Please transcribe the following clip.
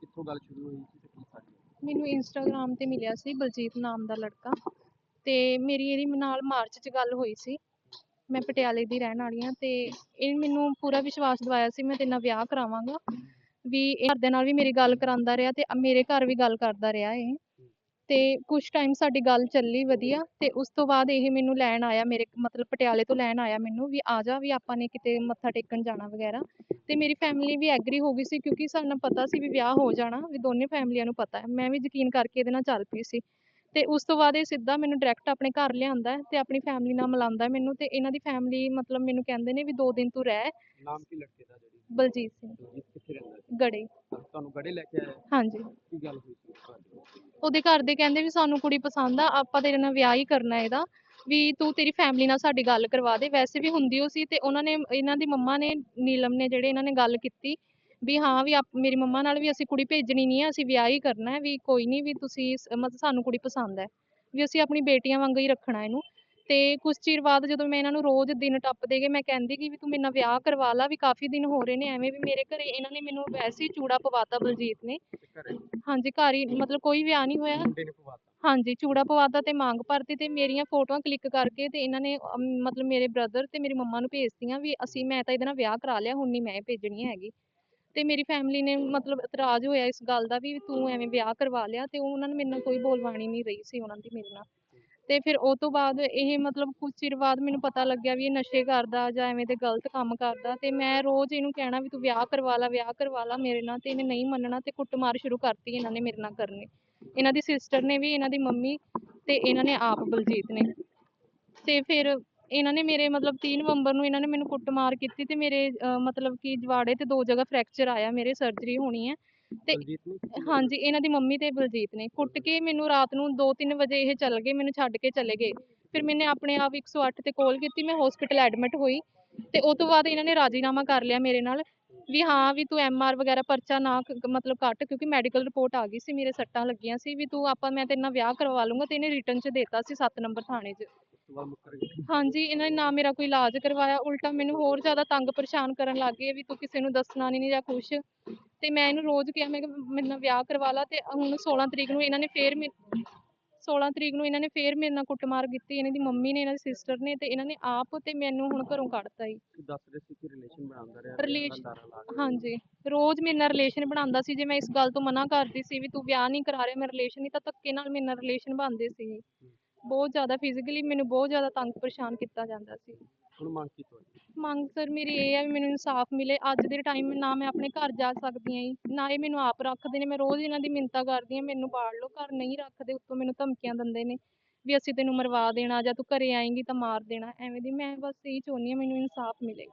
ਕਿੱਥੋਂ ਗੱਲ ਸ਼ੁਰੂ ਹੋਈ ਸੀ ਤੇ ਕੀ ਸਾਰੀ ਮੈਨੂੰ ਇੰਸਟਾਗ੍ਰਾਮ ਤੇ ਮਿਲਿਆ ਸੀ ਬਲਜੀਤ ਨਾਮ ਦਾ ਲੜਕਾ ਤੇ ਮੇਰੀ ਇਹਦੀ ਨਾਲ ਮਾਰਚ 'ਚ ਗੱਲ ਹੋਈ ਸੀ। ਮੈਂ ਪਟਿਆਲੇ ਦੀ ਰਹਿਣ ਵਾਲੀ ਹਾਂ ਤੇ ਇਹ ਮੈਨੂੰ ਪੂਰਾ ਵਿਸ਼ਵਾਸ ਦਿਵਾਇਆ ਸੀ ਮੈਂ ਤੇਰੇ ਨਾਲ ਵਿਆਹ ਕਰਾਵਾਂਗਾ। ਵੀ ਇਹ ਦੇ ਨਾਲ ਵੀ ਮੇਰੀ ਗੱਲ ਕਰਾਉਂਦਾ ਰਿਹਾ ਤੇ ਮੇਰੇ ਘਰ ਵੀ ਗੱਲ ਕਰਦਾ ਰਿਹਾ ਇਹ। ਤੇ ਕੁਛ ਟਾਈਮ ਸਾਡੀ ਗੱਲ ਚੱਲੀ ਵਧੀਆ ਤੇ ਉਸ ਤੋਂ ਬਾਅਦ ਇਹ ਮੈਨੂੰ ਲੈਣ ਆਇਆ ਮੇਰੇ ਮਤਲਬ ਪਟਿਆਲੇ ਤੋਂ ਲੈਣ ਆਇਆ ਮੈਨੂੰ ਵੀ ਆ ਜਾ ਵੀ ਆਪਾਂ ਨੇ ਕਿਤੇ ਮੱਥਾ ਟੇਕਣ ਜਾਣਾ ਵਗੈਰਾ। ਤੇ ਮੇਰੀ ਫੈਮਿਲੀ ਵੀ ਐਗਰੀ ਹੋ ਗਈ ਸੀ ਕਿਉਂਕਿ ਸਾਨੂੰ ਪਤਾ ਸੀ ਵੀ ਵਿਆਹ ਹੋ ਜਾਣਾ ਵੀ ਦੋਨੇ ਫੈਮਲੀਆਂ ਨੂੰ ਪਤਾ ਹੈ। ਮੈਂ ਵੀ ਯਕੀਨ ਕਰਕੇ ਇਹਦੇ ਨਾਲ ਚੱਲ ਪਈ ਸੀ। ਤੇ ਉਸ ਤੋਂ ਬਾਅਦ ਇਹ ਸਿੱਧਾ ਮੈਨੂੰ ਡਾਇਰੈਕਟ ਆਪਣੇ ਘਰ ਲਿਆਂਦਾ ਤੇ ਆਪਣੀ ਫੈਮਿਲੀ ਨਾਲ ਮਿਲਾਉਂਦਾ ਮੈਨੂੰ ਤੇ ਇਹਨਾਂ ਦੀ ਫੈਮਿਲੀ ਮਤਲਬ ਮੈਨੂੰ ਕਹਿੰਦੇ ਨੇ ਵੀ ਦੋ ਦਿਨ ਤੂੰ ਰਹਿ। ਨਾਮ ਕੀ ਲੜਕੇ ਦਾ ਜਿਹੜੀ? ਬਲਜੀਤ ਸਿੰਘ। ਕਿੱਥੇ ਰਹਿੰਦਾ? ਗੜੇ। ਤੁਹਾਨੂੰ ਗੜੇ ਲੈ ਕੇ ਆਇਆ? ਹਾਂਜੀ। ਕੀ ਗੱਲ ਹੋਈ? ਸੀ ਤੁਹਾਡੀ ਉਹਦੇ ਘਰ ਦੇ ਕਹਿੰਦੇ ਵੀ ਸਾਨੂੰ ਕੁੜੀ ਪਸੰਦ ਆ, ਆਪਾਂ ਤੇਰੇ ਨਾਲ ਵਿਆਹ ਹੀ ਕਰਨਾ ਇਹਦਾ, ਵੀ ਤੂੰ ਤੇਰੀ ਫੈਮਿਲੀ ਨਾਲ ਸਾਡੀ ਗੱਲ ਕਰਵਾ ਦੇ। ਵੈਸੇ ਵੀ ਹੁੰਦੀ ਉਹ ਸੀ ਤੇ ਉਹਨਾਂ ਨੇ, ਇਹਨਾਂ ਦੀ ਮੰਮਾ ਨੇ, ਨੀਲਮ ਨੇ ਜਿਹੜੇ ਇਹਨਾਂ ਨੇ ਗੱਲ ਕੀਤੀ ਵੀ ਹਾਂ ਵੀ ਆਪ- ਮੇਰੀ ਮੰਮਾ ਨਾਲ ਵੀ ਅਸੀਂ ਕੁੜੀ ਭੇਜਣੀ ਨਹੀਂ ਆ, ਅਸੀਂ ਵਿਆਹ ਹੀ ਕਰਨਾ ਹੈ, ਵੀ ਕੋਈ ਨਹੀਂ ਵੀ ਤੁਸੀਂ ਸ- ਮਤਲਬ ਸਾਨੂੰ ਕੁੜੀ ਪਸੰਦ ਹੈ, ਵੀ ਅਸੀਂ ਆਪਣੀ ਬੇਟੀਆਂ ਵਾਂਗੂ ਹੀ ਰੱਖਣਾ ਇਹਨੂੰ। ਤੇ ਕੁਝ ਚਿਰ ਬਾਅਦ ਜਦੋਂ ਮੈਂ ਇਹਨਾਂ ਨੂੰ ਰੋਜ਼ ਦਿਨ ਟੱਪਦੇ ਗਏ ਮੈਂ ਕਹਿੰਦੀ ਕਿ ਵੀ ਤੂੰ ਮੇਰੇ ਨਾਲ ਵਿਆਹ ਕਰਵਾ ਲਾ ਵੀ ਕਾਫੀ ਦਿਨ ਹੋ ਰਹੇ ਨੇ ਐਵੇਂ ਵੀ ਮੇਰੇ ਘਰੇ ਇਹਨਾਂ ਨੇ ਮੈਨੂੰ ਵੈਸੇ ਹੀ ਚੂੜਾ ਪਵਾਤਾ ਬਲਜੀਤ ਨੇ। ਹਾਂਜੀ ਘਰ ਹੀ ਮਤਲਬ ਕੋਈ ਵਿਆਹ ਨਹੀਂ ਹੋਇਆ। ਹਾਂਜੀ ਚੂੜਾ ਪਵਾਤਾ ਤੇ ਮੰਗ ਭਰਤੀ ਤੇ ਮੇਰੀਆਂ ਫੋਟੋਆਂ ਕਲਿੱਕ ਕਰਕੇ ਤੇ ਇਹਨਾਂ ਨੇ ਅਮ, ਮਤਲਬ ਮੇਰੇ ਬ੍ਰਦਰ ਤੇ ਮੇਰੀ ਮੰਮਾ ਨੂੰ ਭੇਜਤੀਆਂ ਵੀ ਅਸੀਂ ਮੈਂ ਤਾਂ ਇਹਦੇ ਨਾਲ ਵਿਆਹ ਕਰਾ ਲਿਆ ਹੁਣ ਨਹੀਂ ਮੈਂ ਇਹ ਭੇਜਣੀ ਹੈਗੀ। ਤੇ ਮੇਰੀ ਫੈਮਿਲੀ ਨੇ ਮਤਲਬ ਇਤਰਾਜ਼ ਹੋਇਆ ਇਸ ਗੱਲ ਦਾ ਵੀ ਤੂੰ ਐਵੇਂ ਵਿਆਹ ਕਰਵਾ ਲਿਆ ਤੇ ਉਹ ਉਹਨਾਂ ਨੇ ਮੇਰੇ ਨਾਲ ਕੋਈ ਬੋਲਵਾਣੀ ਨਹੀਂ ਰਹੀ ਸੀ ਉਹਨਾਂ ਦੀ ਮੇਰੇ ਨਾਲ। ਤੇ ਫਿਰ ਉਹ ਤੋਂ ਬਾਅਦ ਇਹ ਮਤਲਬ ਕੁਝ ਚਿਰ ਬਾਅਦ ਮੈਨੂੰ ਪਤਾ ਲੱਗਿਆ ਵੀ ਇਹ ਨਸ਼ੇ ਕਰਦਾ ਜਾਂ ਐਵੇਂ ਦੇ ਗਲਤ ਕੰਮ ਕਰਦਾ ਤੇ ਮੈਂ ਰੋਜ਼ ਇਹਨੂੰ ਕਹਿਣਾ ਵੀ ਤੂੰ ਵਿਆਹ ਕਰਵਾ ਲਾ, ਵਿਆਹ ਕਰਵਾ ਲਾ ਮੇਰੇ ਨਾਲ ਤੇ ਇਹਨੇ ਨਹੀਂ ਮੰਨਣਾ ਤੇ ਕੁੱਟਮਾਰ ਸ਼ੁਰੂ ਕਰਤੀ ਇਹਨਾਂ ਨੇ ਮੇਰੇ ਨਾਲ ਕਰਨੀ। ਇਹਨਾਂ ਦੀ ਸਿਸਟਰ ਨੇ ਵੀ, ਇਹਨਾਂ ਦੀ ਮੰਮੀ ਤੇ ਇਹਨਾਂ ਨੇ ਆਪ ਬਲਜੀਤ ਨੇ। ਤੇ ਫਿਰ ਇਹਨਾਂ ਨੇ ਮੇਰੇ ਮਤਲਬ 30 ਨਵੰਬਰ ਨੂੰ ਇਹਨਾਂ ਨੇ ਮੈਨੂੰ ਕੁੱਟਮਾਰ ਕੀਤੀ ਤੇ ਮੇਰੇ ਮਤਲਬ ਕਿ ਜਵਾੜੇ ਤੇ ਦੋ ਜਗ੍ਹਾ ਫ੍ਰੈਕਚਰ ਆਇਆ, ਮੇਰੇ ਸਰਜਰੀ ਹੋਣੀ ਹੈ। ਤੇ ਹਾਂਜੀ ਇਹਨਾਂ ਦੀ ਮੰਮੀ ਤੇ ਬਲਜੀਤ ਨੇ। ਕੁੱਟ ਕੇ ਮੈਨੂੰ ਰਾਤ ਨੂੰ 2-3 ਵਜੇ ਇਹ ਚੱਲ ਗਏ ਮੈਨੂੰ ਛੱਡ ਕੇ ਚਲੇ ਗਏ। ਫਿਰ ਮੈਨੇ ਆਪਣੇ ਆਪ 108 ਤੇ ਕਾਲ ਕੀਤੀ ਮੈਂ ਹਸਪੀਟਲ ਐਡਮਿਟ ਹੋਈ ਤੇ ਉਹ ਤੋਂ ਬਾਅਦ ਇਹਨਾਂ ਨੇ ਰਾਜੀਨਾਮਾ ਕਰ ਲਿਆ ਮੇਰੇ ਨਾਲ ਵੀ ਹਾਂ ਵੀ ਤੂੰ ਐਮਆਰ ਵਗੈਰਾ ਪਰਚਾ ਨਾ ਮਤਲਬ ਕੱਟ ਕਿਉਂਕਿ ਮੈਡੀਕਲ ਰਿਪੋਰਟ ਆ ਗਈ ਸੀ ਮੇਰੇ ਸੱਟਾਂ ਲੱਗੀਆਂ ਸੀ ਵੀ ਤੂੰ ਆਪਾਂ ਮੈਂ ਤੇਰੇ ਨਾਲ ਵਿਆਹ ਕਰਵਾ ਲੂੰਗਾ ਤੇ ਇਹਨੇ ਰਿਟਰਨ 'ਚ ਦੇਤਾ ਸੀ 7 ਨੰਬਰ ਥਾਣੇ 'ਚ। ਉਸ ਹਾਂਜੀ ਇਹਨਾਂ ਨੇ ਨਾ ਮੇਰਾ ਕੋਈ ਇਲਾਜ ਕਰਵਾਇਆ ਉਲਟਾ ਮੈਨੂੰ ਹੋਰ ਜ਼ਿਆਦਾ ਤੰਗ ਪਰੇਸ਼ਾਨ ਕਰਨ ਲੱਗ ਗਏ ਵੀ ਤੂੰ ਕਿਸੇ ਨੂੰ ਦੱਸਣਾ ਨਹੀਂ ਜਾਂ ਕੁਛ। ਤੇ ਮੈਂ ਇਹਨੂੰ ਰੋਜ਼ ਕਿਹਾ ਮੈਂ ਕਿ ਮੇਰੇ ਨਾਲ ਵਿਆਹ ਕਰਵਾ ਲਾ ਤੇ ਹੁਣ 16 ਤਰੀਕ ਨੂੰ ਇਹਨਾਂ ਨੇ ਫੇਰ ਮੇ 16 ਤਰੀਕ ਨੂੰ ਇਹਨਾਂ ਨੇ ਫੇਰ ਮੇਰੇ ਨਾਲ ਕੁੱਟਮਾਰ ਕੀਤੀ ਇਹਨਾਂ ਦੀ ਮੰਮੀ ਨੇ ਇਹਨਾਂ ਦੀ ਸਿਸਟਰ ਨੇ ਤੇ ਇਹਨਾਂ ਨੇ ਆਪ ਤੇ ਮੈਨੂੰ ਹੁਣ ਘਰੋਂ ਕੱਢਤਾ ਹੀ ਤੂੰ ਦੱਸ ਰਹੇ ਸੀ ਕਿ ਰਿਲੇਸ਼ਨ ਬਣਾਉਂਦਾ ਰਿਹਾ ਹਾਂਜੀ ਰੋਜ਼ ਮੇਰੇ ਨਾਲ ਰਿਲੇਸ਼ਨ ਬਣਾਉਂਦਾ ਸੀ ਜੇ ਮੈਂ ਇਸ ਗੱਲ ਤੋਂ ਮਨਾ ਕਰਦੀ ਸੀ ਵੀ ਤੂੰ ਵਿਆਹ ਨਹੀਂ ਕਰਾ ਰਿਹਾ ਮੈਂ ਰਿਲੇਸ਼ਨ ਨਹੀਂ ਤਾਂ ਧੱਕੇ ਨਾਲ ਮੇਰੇ ਨਾਲ ਰਿਲੇਸ਼ਨ ਬਣਦੇ ਸੀ। ਬਹੁਤ ਜ਼ਿਆਦਾ ਫਿਜ਼ੀਕਲੀ ਮੈਨੂੰ ਬਹੁਤ ਜ਼ਿਆਦਾ ਤੰਗ ਪਰੇਸ਼ਾਨ ਕੀਤਾ ਜਾਂਦਾ ਸੀ। ਹੁਣ ਮੰਗ ਕੀ ਤੁਹਾਡੀ? ਮੰਗ ਸਰ ਮੇਰੀ ਇਹ ਹੈ ਵੀ ਮੈਨੂੰ ਇਨਸਾਫ ਮਿਲੇ। ਅੱਜ ਦੇ ਟਾਈਮ ਨਾ ਮੈਂ ਆਪਣੇ ਘਰ ਜਾ ਸਕਦੀ ਹਾਂ ਜੀ। ਨਾ ਇਹ ਮੈਨੂੰ ਆਪ ਰੱਖਦੇ ਨੇ। ਮੈਂ ਰੋਜ਼ ਇਹਨਾਂ ਦੀ ਮਿੰਨਤਾਂ ਕਰਦੀ ਹਾਂ, ਮੈਨੂੰ ਬਾੜ ਲਓ। ਘਰ ਨਹੀਂ ਰੱਖਦੇ, ਉੱਤੋਂ ਮੈਨੂੰ ਧਮਕੀਆਂ ਦਿੰਦੇ ਨੇ ਵੀ ਅਸੀਂ ਤੈਨੂੰ ਮਰਵਾ ਦੇਣਾ ਜਾਂ ਤੂੰ ਘਰੇ ਆਏਂਗੀ ਤਾਂ ਮਾਰ ਦੇਣਾ। ਐਵੇਂ ਦੀ ਮੈਂ ਬਸ ਇਹੀ ਚਾਹੁੰਦੀ ਹਾਂ, ਮੈਨੂੰ ਇਨਸਾਫ ਮਿਲੇ।